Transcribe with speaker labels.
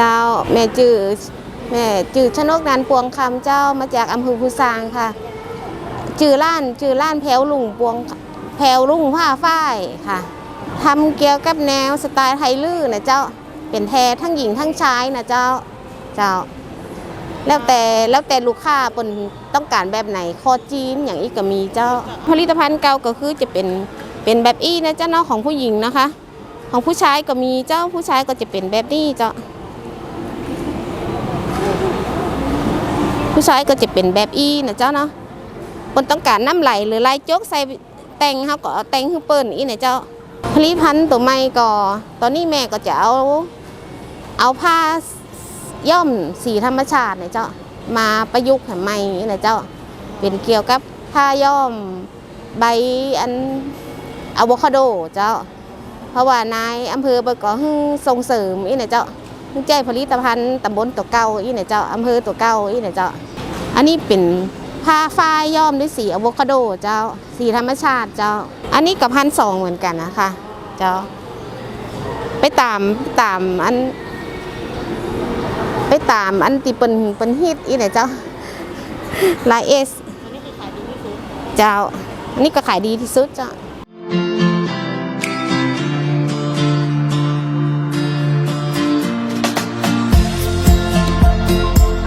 Speaker 1: จ้าแม่จื่อแม่จื่อชนกนันปวงคำเจ้ามาจากอำเภอพุซางค่ะ จือล้านจือล้านแผวลุงปวงแผวลุงผ้าฝ้ายค่ะทำเกี่ยวกับแนวสไตล์ไทยลื้อนะเจ้าเป็นแท้ทั้งหญิงทั้งชายนะเจ้าเจ้า แล้วแต่แล้วแต่ลูกค้าปนต้องการแบบไหนคอจีนอย่างอีกก็มีเจ้า ผลิตภัณฑ์เก่าก็คือจะเป็นเป็นแบบอี้นะเจ้าเนาะของผู้หญิงนะคะ ของผู้ชายก็มีเจ้าผู้ชายก็จะเป็นแบบนี้เจ้า ผู้ชายก็จะเป็นแบบอี้นะเจ้าเนาะคนต้องการน้ำไหลหรือลายโจกใส่แต่งเขาก็เอาแต่งคือเปิ้นอีนะเจ้าผลิตภัณฑ์ตัวใหม่ก็ตอนนี้แม่ก็จะเอาเอาผ้าย่อมสีธรรมชาตินี่ยเจ้ามาประยุกต์ใหม่นี่นะเจ้าเป็นเกี่ยวกับผ้าย่อมใบอันอะโวคาโดเจ้า เพราะว่านายอำเภอเบก็ฮึ่งส่งเสริมอีนี่ยเจ้า ฮึ่งแจ้ผลิตภัณฑ์ตำบลตัวเก่าอีเนี่ยเจ้าอำเภอตัวเก่าอีเนี่ยเจ้าอันนี้เป็นผ้าฝ้ายย้อมด้วยสีอะโวคาโดเจ้าสีธรรมชาติเจ้า อันนี้กับพันสองเหมือนกันนะคะ เจ้า ไปตามตามอัน ไปตามอันที่เป็นเป็นฮิตอีเนี่ยเจ้าลายเอส
Speaker 2: อันนี้คือขายดีที่สุด
Speaker 1: เจ้านี่ก็ขายดีที่สุดเจ้า